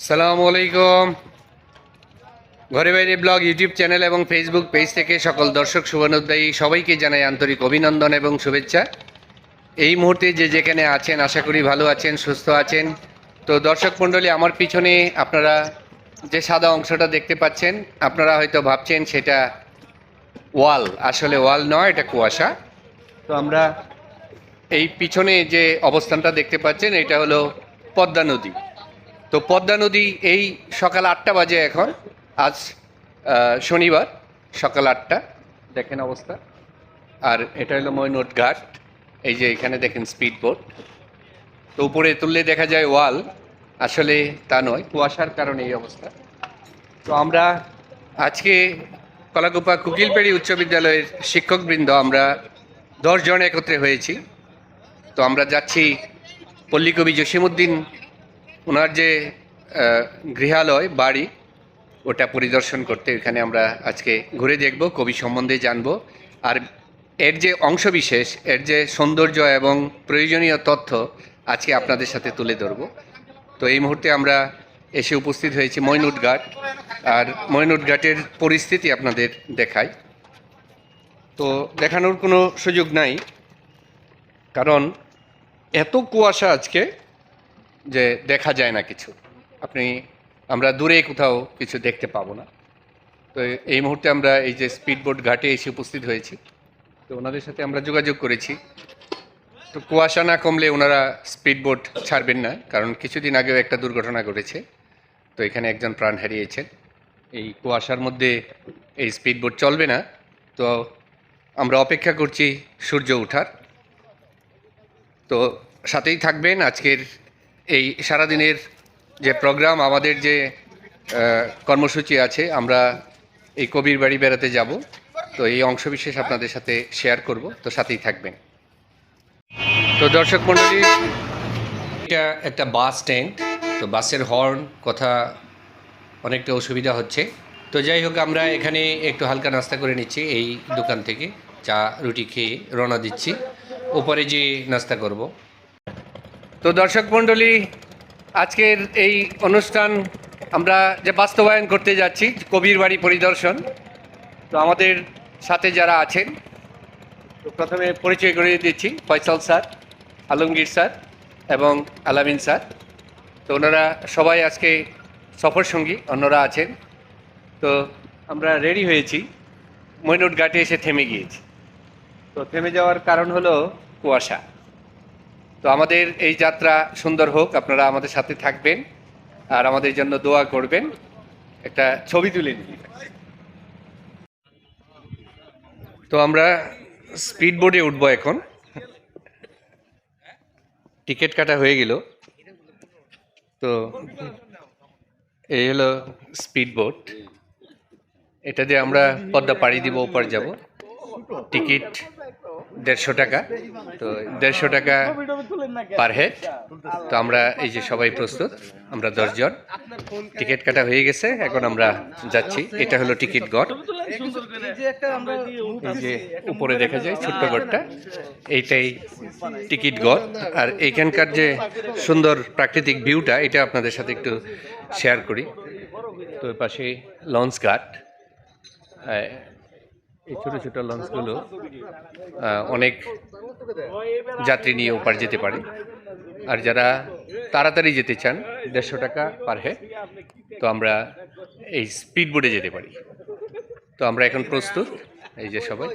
সালামু আলাইকুম। ঘরে বাইরে ব্লগ, ইউটিউব চ্যানেল এবং ফেসবুক পেজ থেকে সকল দর্শক শুভানুদ্দায়ী সবাইকে জানাই আন্তরিক অভিনন্দন এবং শুভেচ্ছা। এই মুহূর্তে যে যেখানে আছেন, আশা করি ভালো আছেন, সুস্থ আছেন। তো দর্শক মণ্ডলী, আমার পিছনে আপনারা যে সাদা অংশটা দেখতে পাচ্ছেন, আপনারা হয়তো ভাবছেন সেটা ওয়াল। আসলে ওয়াল নয়, এটা কুয়াশা। তো আমরা এই পিছনে যে অবস্থানটা দেখতে পাচ্ছেন, এটা হলো পদ্মা নদী। তো পদ্মা নদী এই সকাল আটটা বাজে এখন। আজ শনিবার, সকাল আটটা। দেখেন অবস্থা। আর এটা হলো ময়নট ঘাট এই যে এখানে দেখেন স্পিড বোট তো উপরে তুললে দেখা যায় ওয়াল। আসলে তা নয়, কুয়াশার কারণে এই অবস্থা। তো আমরা আজকে কলাকুপা কুকিলপেড়ি উচ্চ বিদ্যালয়ের শিক্ষকবৃন্দ, আমরা দশজন একত্রে হয়েছি। তো আমরা যাচ্ছি পল্লীকবি জসিমুদ্দিন ওনার যে গৃহালয়, বাড়ি, ওটা পরিদর্শন করতে এখানে আমরা আজকে ঘুরে দেখব, কবি সম্বন্ধে জানব। আর এর যে অংশবিশেষ, এর যে সৌন্দর্য এবং প্রয়োজনীয় তথ্য আজকে আপনাদের সাথে তুলে ধরব। তো এই মুহূর্তে আমরা এসে উপস্থিত হয়েছি মইনুট ঘাট আর মইনুট ঘাটের পরিস্থিতি আপনাদের দেখাই। তো দেখানোর কোনো সুযোগ নাই, কারণ এত কুয়াশা আজকে। যে দেখা যায় না কিছু। আপনি, আমরা দূরে কোথাও কিছু দেখতে পাবো না। তো এই মুহূর্তে আমরা এই যে স্পিডবোট ঘাটে এসে উপস্থিত হয়েছি। তো ওনাদের সাথে আমরা যোগাযোগ করেছি। তো কুয়াশা না কমলে ওনারা স্পিডবোট ছাড়বেন না, কারণ কিছুদিন আগেও একটা দুর্ঘটনা ঘটেছে। তো এখানে একজন প্রাণ হারিয়েছেন। এই কুয়াশার মধ্যে এই স্পিডবোট চলবে না। তো আমরা অপেক্ষা করছি সূর্য ওঠার। তো সাথেই থাকবেন আজকের এই সারাদিনের যে প্রোগ্রাম আমাদের যে কর্মসূচি আছে, আমরা এই কবির বাড়ি বেড়াতে যাব। তো এই অংশবিশেষ আপনাদের সাথে শেয়ার করব। তো সাথেই থাকবেন। তো দর্শক মণ্ডলী, এটা একটা বাস স্ট্যান্ড তো বাসের হর্ন কথা অনেকটা অসুবিধা হচ্ছে। তো যাই হোক, আমরা এখানে একটু হালকা নাস্তা করে নিচ্ছি এই দোকান থেকে। চা, রুটি খেয়ে রওনা দিচ্ছি। উপরে যে নাস্তা করব। তো দর্শক মণ্ডলী, আজকের এই অনুষ্ঠান আমরা যে বাস্তবায়ন করতে যাচ্ছি, কবির বাড়ি পরিদর্শন। তো আমাদের সাথে যারা আছেন, তো প্রথমে পরিচয় করে দিচ্ছি, ফয়সাল স্যার, আলমগীর স্যার এবং আলামিন স্যার। তো ওনারা সবাই আজকে সফর সঙ্গী, অন্যরা আছেন। তো আমরা রেডি হয়েছি মৈনট ঘাটে এসে থেমে গিয়েছি। তো থেমে যাওয়ার কারণ হলো কুয়াশা। তো আমাদের এই যাত্রা সুন্দর হোক, আপনারা আমাদের সাথে থাকবেন আর আমাদের জন্য দোয়া করবেন। একটা ছবি তুলে তো আমরা স্পিড বোর্ডে উঠবো এখন। টিকিট কাটা হয়ে গেল। তো এই হলো স্পিড বোট এটা দিয়ে আমরা পদ্মা পাড়ি দিব, ওপার যাব। টিকিট দেড়শো টাকা। তো দেড়শো টাকা পার হেড তো আমরা এই যে সবাই প্রস্তুত, আমরা দশজন। টিকিট কাটা হয়ে গেছে, এখন আমরা যাচ্ছি। এটা হলো টিকিট গড়। এই যে উপরে দেখা যায় ছোট্ট গড়টা, এইটাই টিকিট গড়। আর এইখানকার যে সুন্দর প্রাকৃতিক ভিউটা, এটা আপনাদের সাথে একটু শেয়ার করি। তো পাশে লঞ্চ ঘাট। এই ছোটো ছোটো লঞ্চগুলো অনেক যাত্রী নিয়ে ওপার যেতে পারে। আর যারা তাড়াতাড়ি যেতে চান দেড়শো টাকা পার হেড তো আমরা এই স্পিড বোটে যেতে পারি। তো আমরা এখন প্রস্তুত এই যে সবাই।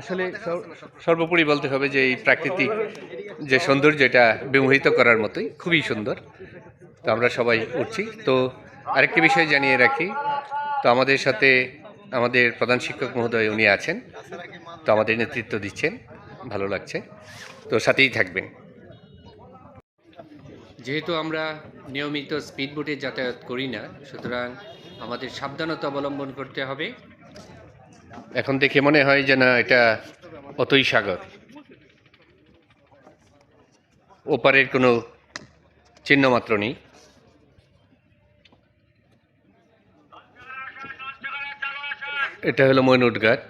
আসলে সর্বোপরি বলতে হবে যে এই প্রাকৃতিক যে সৌন্দর্য এটা বিমোহিত করার মতোই খুবই সুন্দর। তো আমরা সবাই উঠছি। তো আরেকটি বিষয় জানিয়ে রাখি তো আমাদের সাথে আমাদের প্রধান শিক্ষক মহোদয় উনি আছেন। তো আমাদের নেতৃত্ব দিচ্ছেন। ভালো লাগছে। তো সাথেই থাকবেন। যেহেতু আমরা নিয়মিত স্পিড বোটে যাতায়াত করি না সুতরাং আমাদের সাবধানতা অবলম্বন করতে হবে। এখন দেখে মনে হয় যে না এটা অতই সাগর। ওপারের কোনো চিহ্ন মাত্র নেই। এটা হলো ময়নুট ঘাট।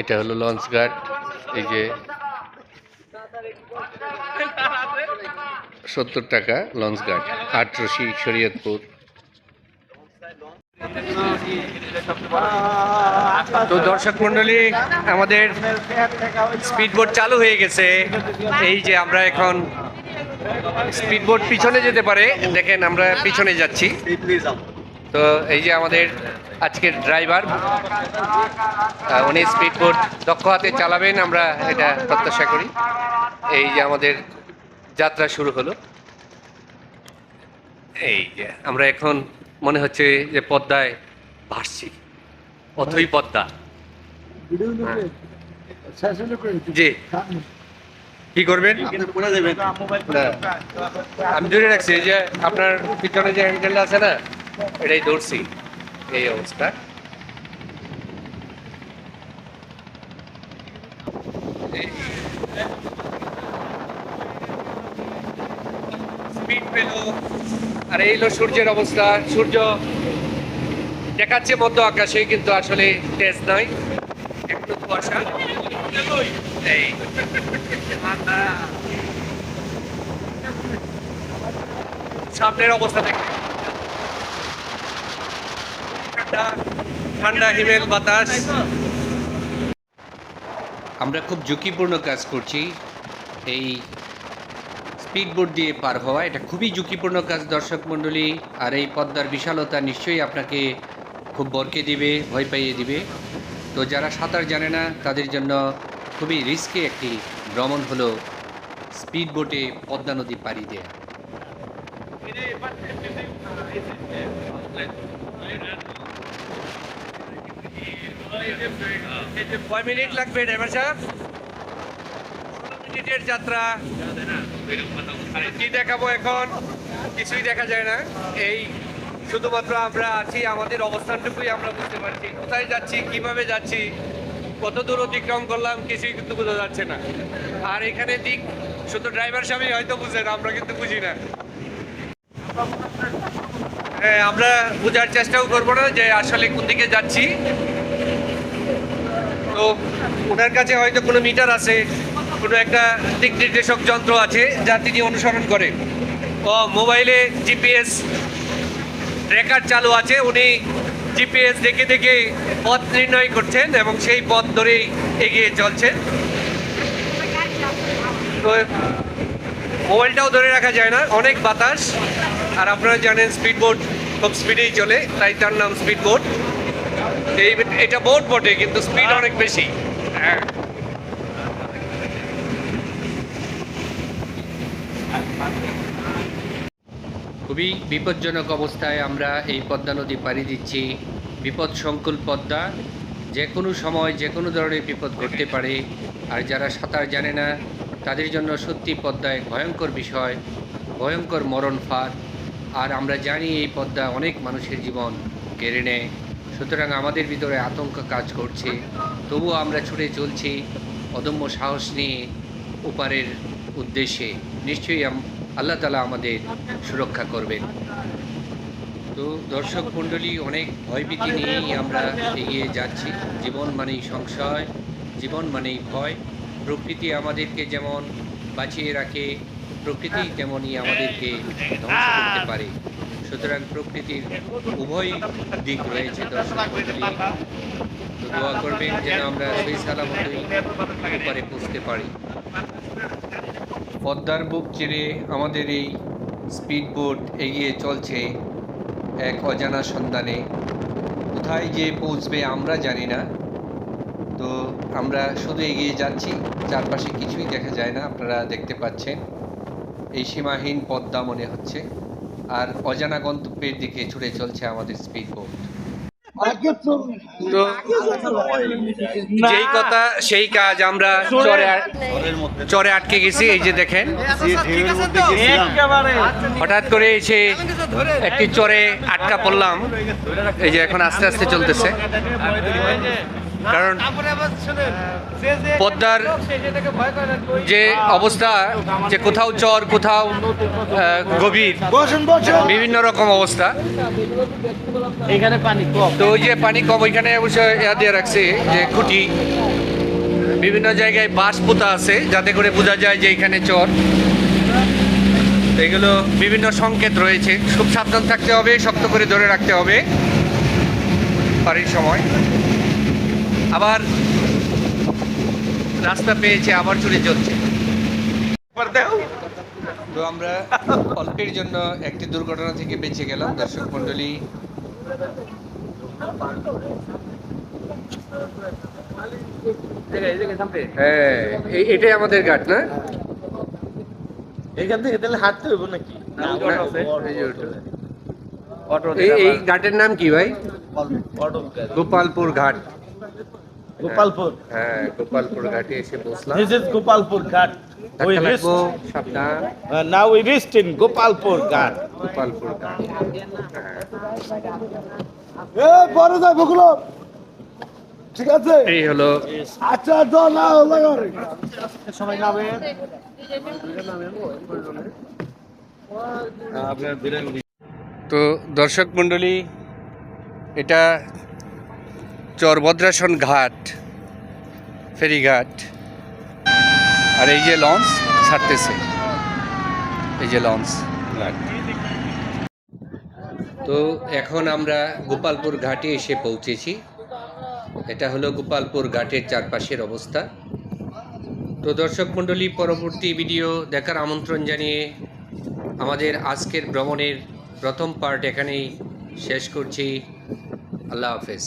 এটা হলো লঞ্চ ঘাট। এই যে সত্তর টাকা লঞ্চ ঘাট, আটরশি শরীয়তপুর। তো দর্শক মন্ডলী আমাদের স্পিডবোট চালু হয়ে গেছে। এই যে আমরা এখন স্পিডবোট পিছনে যেতে পারে, দেখেন আমরা পিছনে যাচ্ছি। তো এই যে আমাদের আজকের ড্রাইভার উনি স্পিডবোট দক্ষ হাতে চালাবেন, আমরা এটা প্রত্যাশা করি। এই যে আমাদের যাত্রা শুরু হলো। এই যে আমরা এখন মনে হচ্ছে যে পদ্মায় ভাসছি। অথই পদ্মা। জি। কি করবেন? আমি ধরে রাখছি যে আপনার পিছনে যে হ্যান্ডেল আছে না, এটাই ধরছি, এই অবস্থা স্পিড পেল হলো সূর্যের অবস্থা। সূর্য দেখাচ্ছে মধ্য আকাশে, কিন্তু আসলে তেজ নয় একটু কুয়াশা। সামনের অবস্থা দেখে ঠান্ডা হিমেল বাতাস। আমরা খুব ঝুঁকিপূর্ণ কাজ করছি এই স্পিডবোট দিয়ে পার হওয়া, এটা খুবই ঝুঁকিপূর্ণ কাজ দর্শক মণ্ডলী। আর এই পদ্মার বিশালতা নিশ্চয়ই আপনাকে খুব বরকে দিবে, ভয় পাইয়ে দিবে। তো যারা সাঁতার জানে না, তাদের জন্য খুবই রিস্কি একটি ভ্রমণ হলো স্পিডবোটে পদ্মা নদী পাড়ি দেয়া। কয় মিনিট লাগবে ড্রাইভার সাহেব? যাত্রা। কি দেখাবো এখন? কিছুই দেখা যায় না। এই শুধুমাত্র আমরা আছি, আমাদের অবস্থানটুকুই আমরা বুঝতে পারছি। কোথায় যাচ্ছি, কীভাবে যাচ্ছি, কত দূর অতিক্রম করলাম, কিছুই কিন্তু বোঝা যাচ্ছে না। আর এখানে দিক, শুধু ড্রাইভার সাহেবই হয়তো বুঝে না, আমরা কিন্তু বুঝি না। হ্যাঁ আমরা বোঝার চেষ্টাও করব না যে আসলে কোন দিকে যাচ্ছি। তো ওনার কাছে হয়তো কোনো মিটার আছে। কোনো একটা দিক নির্দেশক যন্ত্র আছে যা তিনি অনুসরণ করেন ও মোবাইলে জিপিএস ট্র্যাকার চালু আছে। উনি জিপিএস দেখে দেখে পথ নির্ণয় করছেন এবং সেই পথ ধরেই এগিয়ে চলছেন। তো মোবাইলটাও ধরে রাখা যায় না। অনেক বাতাস। আর আপনারা জানেন স্পিডবোট খুব স্পিডেই চলে তাই তার নাম স্পিডবোট। এই এটা বোট বটে কিন্তু স্পিড অনেক বেশি। হ্যাঁ। খুবই বিপজ্জনক অবস্থায় আমরা এই পদ্মা নদী পাড়ি দিচ্ছি। বিপদ সংকুল পদ্মা, যে কোনো সময় যে কোনো ধরনের বিপদ ঘটতে পারে। আর যারা সাঁতার জানে না, তাদের জন্য সত্যি পদ্মায় ভয়ঙ্কর বিষয়, ভয়ঙ্কর মরণ ফাঁদ। আর আমরা জানি এই পদ্মা অনেক মানুষের জীবন কেড়ে নেয়। সুতরাং আমাদের ভিতরে আতঙ্ক কাজ করছে। তবুও আমরা ছুটে চলছি অদম্য সাহস নিয়ে ওপারের উদ্দেশ্যে। নিশ্চয়ই আল্লাহ তালা আমাদের সুরক্ষা করবেন। তো দর্শক মণ্ডলী, অনেক ভয়ভীতি নিয়েই আমরা এগিয়ে যাচ্ছি। জীবন মানেই সংশয়, জীবন মানেই ভয়। প্রকৃতি আমাদেরকে যেমন বাঁচিয়ে রাখে, প্রকৃতি তেমনই আমাদেরকে ধ্বংস করতে পারে। সুতরাং প্রকৃতির উভয় দিক রয়েছে দর্শক মণ্ডলী। তো দোয়া করবেন যেন আমরা সেই সালামতই উপরে পৌঁছতে পারি। পদ্মার বুক চিরে আমাদের এই স্পিডবোট এগিয়ে চলছে এক অজানা সন্ধানে। কোথায় যে পৌঁছবে আমরা জানি না। তো আমরা শুধু এগিয়ে যাচ্ছি, চারপাশে কিছুই দেখা যায় না, আপনারা দেখতে পাচ্ছেন। এই সীমাহীন পদ্মা মনে হচ্ছে, আর অজানা গন্তব্যের দিকে ছুটে চলছে আমাদের স্পিডবোট। যেই কথা, সেই কাজ আমরা চরে চরে আটকে গেছি, এই যে দেখেন। হঠাৎ করে এসে একটি চরে আটকা পড়লাম। এই যে এখন আস্তে আস্তে চলতেছে। কারণ তারপরে আবার শোনেন যে যে পদ্মার যে অবস্থা যে কোথাও চর কোথাও গভীর বিভিন্ন রকম অবস্থা। এখানে পানি কম। তো ওই যে পানি কম ওইখানে অবশ্য ইয়া দিয়ে রাখছে যে খুঁটি। বিভিন্ন জায়গায় বাঁশ পোতা আছে যাতে করে বোঝা যায় যে এখানে চর। এগুলো বিভিন্ন সংকেত রয়েছে। খুব সাবধান থাকতে হবে শক্ত করে ধরে রাখতে হবে। পানির সময়। আবার রাস্তা পেয়েছে আবার চলে চলছে। তো আমরা অল্পের জন্য একটি দুর্ঘটনা থেকে বেঁচে গেলাম। দর্শক মণ্ডলী হ্যাঁ এই- এটাই আমাদের ঘাট না? এখান থেকে তাহলে হাঁটতে হইব নাকি? এই ঘাটের নাম কি ভাই? গোপালপুর ঘাট। গোপালপুর। হ্যাঁ গোপালপুর ঘাটে এসে পৌঁছলাম দিস ইজ গোপালপুর ঘাট। লাগবো সাবধান। Now we reached in Gopalpur Ghat. Gopalpur ঘাট। এ বড় ঠিক আছে? এই হলো। আচ্ছা তো না হলো সবাই নামে। আপনার বিরান তো দর্শক মণ্ডলী এটা চরভদ্রাসন ঘাট, ফেরিঘাট। আর এই যে লঞ্চ, ছাড়তেছে। এই যে লঞ্চ তো এখন আমরা গোপালপুর ঘাটে এসে পৌঁছেছি। এটা হলো গোপালপুর ঘাটের চারপাশের অবস্থা। তো দর্শক মণ্ডলী, পরবর্তী ভিডিও দেখার আমন্ত্রণ জানিয়ে আমাদের আজকের ভ্রমণের প্রথম পার্ট এখানেই শেষ করছি। আল্লাহ হাফেজ।